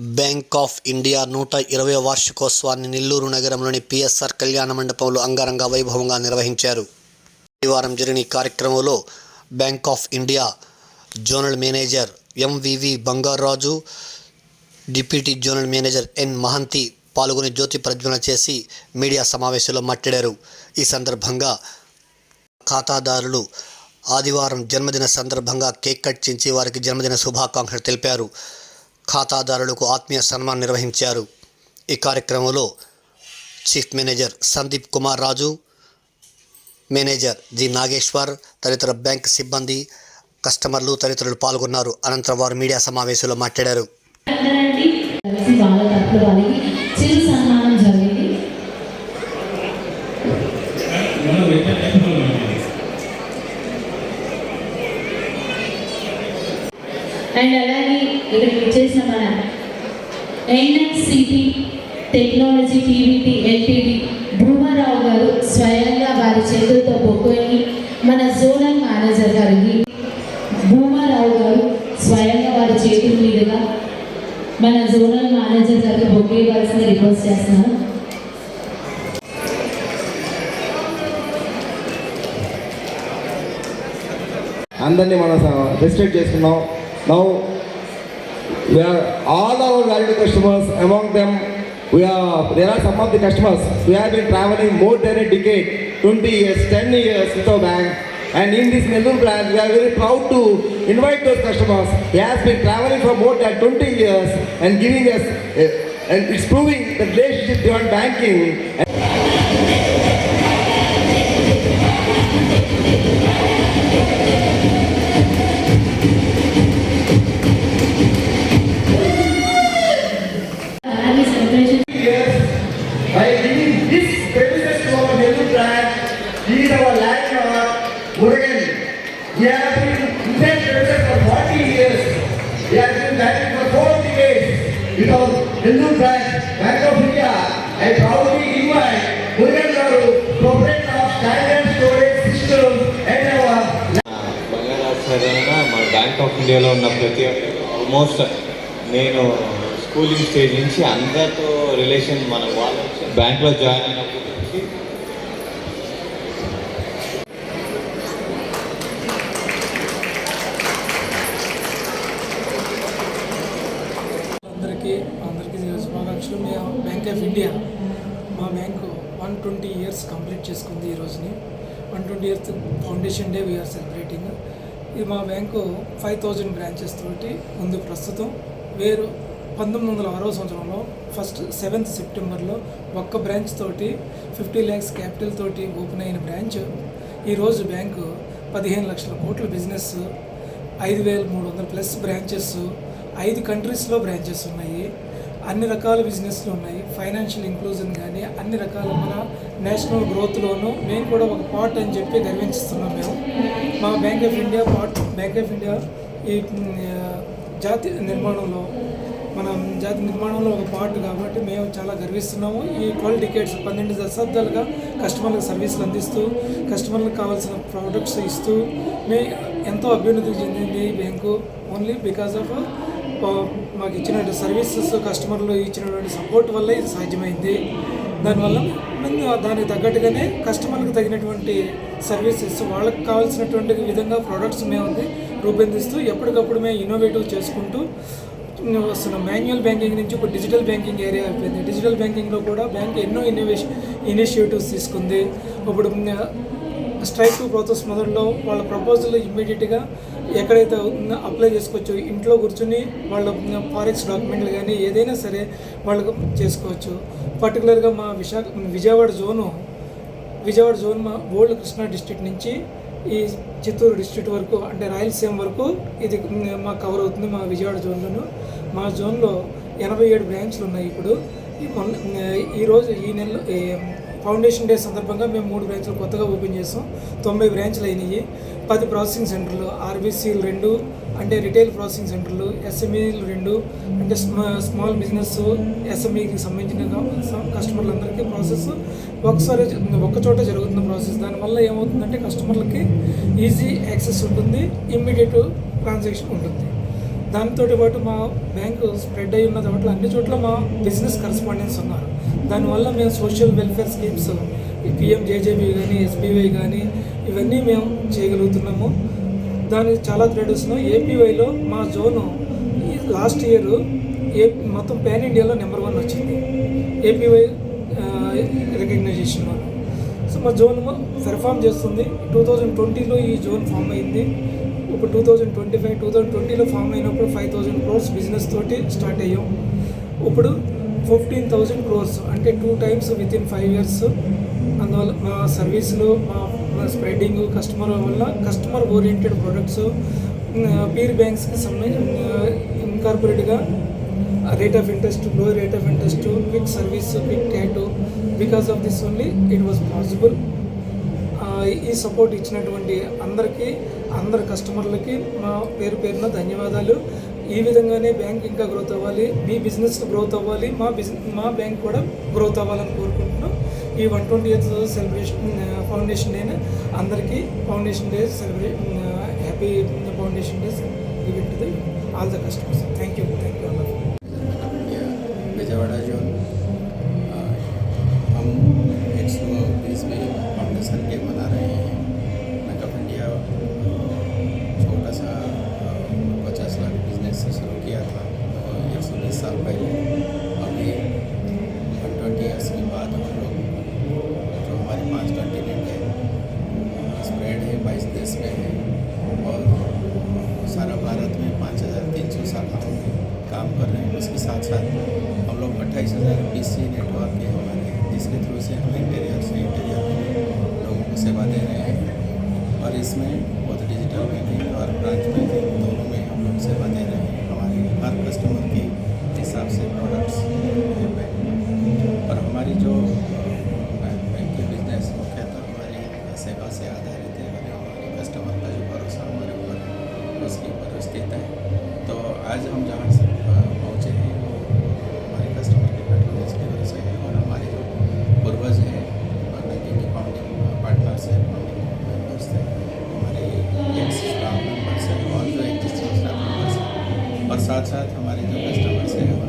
Bank of India నూట ఇరవై వార్షికోత్సవాన్ని నెల్లూరు నగరంలోని పిఎస్ఆర్ కళ్యాణ మండపంలో అంగరంగ వైభవంగా నిర్వహించారు. శనివారం జరిగిన ఈ కార్యక్రమంలో bank of India zonal manager MVV Bangaraju deputy zonal manager N Mahanti పాల్గొని జ్యోతి ప్రజ్వలన చేసి మీడియా సమావేశంలో మాట్లాడారు. ఈ సందర్భంగా ఖాతాదారులు ఆదివారం జన్మదిన సందర్భంగా కేక్ కట్ చించి వారికి జన్మదిన శుభాకాంక్షలు తెలిపారు. ఖాతాదారులకు ఆత్మీయ సన్మానం నిర్వహించారు. ఈ కార్యక్రమంలో chief manager Sandeep Kumar Raju manager G Nageshwar తదితర బ్యాంక్ సిబ్బంది కస్టమర్లు తదితరులు పాల్గొన్నారు. అనంతరం వారు మీడియా సమావేశంలో మాట్లాడారు. అండ్ అలాగే ఇక్కడికి వచ్చేసిన మన NSCT technology TVT LTD Bhumarao garu స్వయంగా వారి చేతులతో పొక్కుని మన జోనల్ మేనేజర్ గారికి భూమారావు గారు స్వయంగా వారి చేతుల మీదుగా మన జోనల్ మేనేజర్ గారికి బొక్కు రిక్వెస్ట్ చేస్తున్నాను. అందరినీ మనం రెస్ట్రిక్ట్ చేసుకున్నాం now We are all our valued customers. Among them, we are there are some of the customers who have been traveling more than a decade, 20 years, 10 years with our bank. And in this Nellore branch, we are very proud to invite those customers. He has been traveling for more than 20 years and giving us, uh, and it's proving the relationship beyond banking. Bank of India, I proudly invite Murugan Garu, proprietor of Standard Storage System and our Bangaraj sir అయినా మన bank of ఇండియాలో ఉన్న ప్రతి almost నేను schooling stage నుంచి అందరితో relation మన వాళ్ళ బ్యాంక్లో జాయిన్ అయినప్పటి నుంచి అందరికీ బ్యాంక్ ఆఫ్ ఇండియా మా bank one twenty years complete చేసుకుంది ఈ రోజుని. One twenty years foundation day we are celebrating ఇది మా బ్యాంకు ఫైవ్ థౌజండ్ బ్రాంచెస్ తోటి ఉంది ప్రస్తుతం. వేరు పంతొమ్మిది వందల ఆరో సంవత్సరంలో ఫస్ట్ సెవెంత్ సెప్టెంబర్లో ఒక్క బ్రాంచ్ తోటి ఫిఫ్టీ ల్యాక్స్ క్యాపిటల్ తోటి ఓపెన్ అయిన బ్రాంచ్ ఈరోజు బ్యాంకు పదిహేను లక్షల కోట్ల బిజినెస్ ఐదు వేల మూడు వందల ప్లస్ బ్రాంచెస్ ఐదు కంట్రీస్లో బ్రాంచెస్ ఉన్నాయి. అన్ని రకాల బిజినెస్లు ఉన్నాయి. ఫైనాన్షియల్ ఇంక్లూజన్ కానీ అన్ని రకాల మన నేషనల్ గ్రోత్లోనూ మేము కూడా ఒక పార్ట్ అని చెప్పి గర్వించుతున్నాం మేము. మా bank of India part bank of India ఈ జాతి నిర్మాణంలో మన జాతి నిర్మాణంలో ఒక పార్ట్ కాబట్టి మేము చాలా గర్విస్తున్నాము. ఈ ట్వెల్వ్ టికెట్స్ పన్నెండు దశాబ్దాలుగా కస్టమర్లకు సర్వీసులు అందిస్తూ కస్టమర్లకు కావాల్సిన ప్రోడక్ట్స్ ఇస్తూ మే ఎంతో అభ్యున్నతి చెందింది ఈ బ్యాంకు ఓన్లీ బికాస్ ఆఫ్ మాకు ఇచ్చినటువంటి సర్వీసెస్ కస్టమర్లు ఇచ్చినటువంటి సపోర్ట్ వల్ల ఇది సాధ్యమైంది. దానివల్ల మేము దానికి తగ్గట్టుగానే కస్టమర్లకు తగినటువంటి సర్వీసెస్ వాళ్ళకి కావాల్సినటువంటి విధంగా ప్రోడక్ట్స్ మేము రూపొందిస్తూ ఎప్పటికప్పుడు మేము ఇన్నోవేటివ్ చేసుకుంటూ వస్తున్నాం మాన్యువల్ బ్యాంకింగ్ నుంచి ఇప్పుడు డిజిటల్ బ్యాంకింగ్ ఏరియా అయిపోయింది. డిజిటల్ బ్యాంకింగ్లో కూడా బ్యాంక్ ఎన్నో ఇన్నోవేషన్ ఇనిషియేటివ్స్ తీసుకుంది. ఇప్పుడు స్ట్రైక్ టు ప్రాసెస్ మొదట్లో వాళ్ళ ప్రపోజల్ ఇమ్మీడియట్గా ఎక్కడైతే అప్లై చేసుకోవచ్చు ఇంట్లో కూర్చుని వాళ్ళ ఫారెక్స్ డాక్యుమెంట్లు కానీ ఏదైనా సరే వాళ్ళకు చేసుకోవచ్చు. పర్టికులర్గా మా విశాఖ విజయవాడ జోను విజయవాడ జోన్ మా ఓల్డ్ కృష్ణా డిస్ట్రిక్ట్ నుంచి ఈ చిత్తూరు డిస్ట్రిక్ట్ వరకు అంటే రాయలసీమ వరకు ఇది మా కవర్ అవుతుంది మా విజయవాడ జోన్లోను మా జోన్లో ఎనభై ఏడు బ్రాంచ్లు ఉన్నాయి ఇప్పుడు. ఈ ఈరోజు ఈ నెలలో ఫౌండేషన్ డే సందర్భంగా మేము మూడు బ్రాంచ్లు కొత్తగా ఓపెన్ చేసాం. తొంభై బ్రాంచ్లు అయినాయి. పది ప్రాసెసింగ్ సెంటర్లు ఆర్బీసీలు రెండు అంటే రిటైల్ ప్రాసెసింగ్ సెంటర్లు ఎస్ఎంఈలు రెండు అంటే స్మాల్ బిజినెస్ ఎస్ఎంఈకి సంబంధించిన కస్టమర్లందరికీ ప్రాసెస్. ఒకసారి ఒక్క చోట జరుగుతున్న ప్రాసెస్. దానివల్ల ఏమవుతుందంటే కస్టమర్లకి ఈజీ యాక్సెస్ ఉంటుంది ఇమ్మీడియట్ ట్రాన్సాక్షన్ ఉంటుంది. దాంతో పాటు మా బ్యాంకు స్ప్రెడ్ అయి ఉన్న చోట్ల అన్ని చోట్ల మా బిజినెస్ కరస్పాండెన్స్ ఉన్నారు. దానివల్ల మేము social welfare schemes PM JJB కానీ ఎస్బీవై కానీ ఇవన్నీ మేము చేయగలుగుతున్నాము. దానికి చాలా థ్రెడ్స్ ఏపీవైలో మా జోను లాస్ట్ ఇయర్ ఏ మొత్తం పాన్ ఇండియాలో నెంబర్ వన్ వచ్చింది. ఏపీవై రికగ్నైజేషన్ సో మా జోన్ పెర్ఫామ్ చేస్తుంది. టూ థౌజండ్ ట్వంటీలో ఈ జోన్ ఫామ్ అయింది. ఇప్పుడు two thousand twenty five two thousand ట్వంటీలో ఫామ్ అయినప్పుడు ఫైవ్ థౌజండ్ క్రోర్స్ బిజినెస్ తోటి స్టార్ట్ అయ్యాం. ఇప్పుడు ఫిఫ్టీన్ థౌజండ్ క్రోర్స్ అంటే two times with in five years అందువల్ల మా సర్వీసులు మా స్ప్రెడ్డింగ్ కస్టమర్ వల్ల కస్టమర్ ఓరియంటెడ్ ప్రొడక్ట్స్ పీర్ బ్యాంక్స్కి సంబంధించి ఇన్కార్పొరేట్గా rate of ఇంట్రెస్ట్లో rate of interest quick service quick ట్యాటు because of this only it was possible ఈ సపోర్ట్ ఇచ్చినటువంటి అందరికీ అందరి కస్టమర్లకి మా పేరు పేరున ధన్యవాదాలు. ఈ విధంగానే బ్యాంక్ ఇంకా గ్రోత్ అవ్వాలి మీ బిజినెస్ గ్రోత్ అవ్వాలి మా బిజినెస్ మా బ్యాంక్ కూడా గ్రోత్ అవ్వాలని కోరుకుంటున్నాం ఈ one twenty years celebration foundation డేని అందరికీ foundation day celebrate happy foundation days give it to all the customers thank you thank you all India Vijayawada zone uh, हम एक सौ बीसवीं फाउंडेशन डे मना रहे हैं साथ साथ हम लोग अट्ठाईस हज़ार पी सी नेटवर्क है हमारे जिसके थ्रू से हम इंटीरियर से इंटीरियर लोगों को सेवा दे रहे हैं। और इसमें बहुत डिजिटल बैंकिंग और ब्रांच बैंकिंग दोनों में हम लोग सेवा दे रहे हैं। हमारे हर कस्टमर के हिसाब से प्रोडक्ट्स और हमारी जो बैंक की बिज़नेस मुख्यतः हमारी सेवा से आधारित है। हमारे कस्टमर का जो भरोसा हमारे ऊपर है, उसके ऊपर स्थित है। तो आज हम जहाँ से पहुँचे हैं, वो हमारे कस्टमर के पेट्रोल की वजह से है और हमारे जो पूर्वज हैं बैंकिंग के फाउंडिंग पार्टनर्स हैं फाउंडिंग मेंबर्स थे हमारे स्टाफ मेंबर्स हैं, और जो एग्जिस्टिंग स्टाफ मेंबर्स हैं, और साथ साथ हमारे जो कस्टमर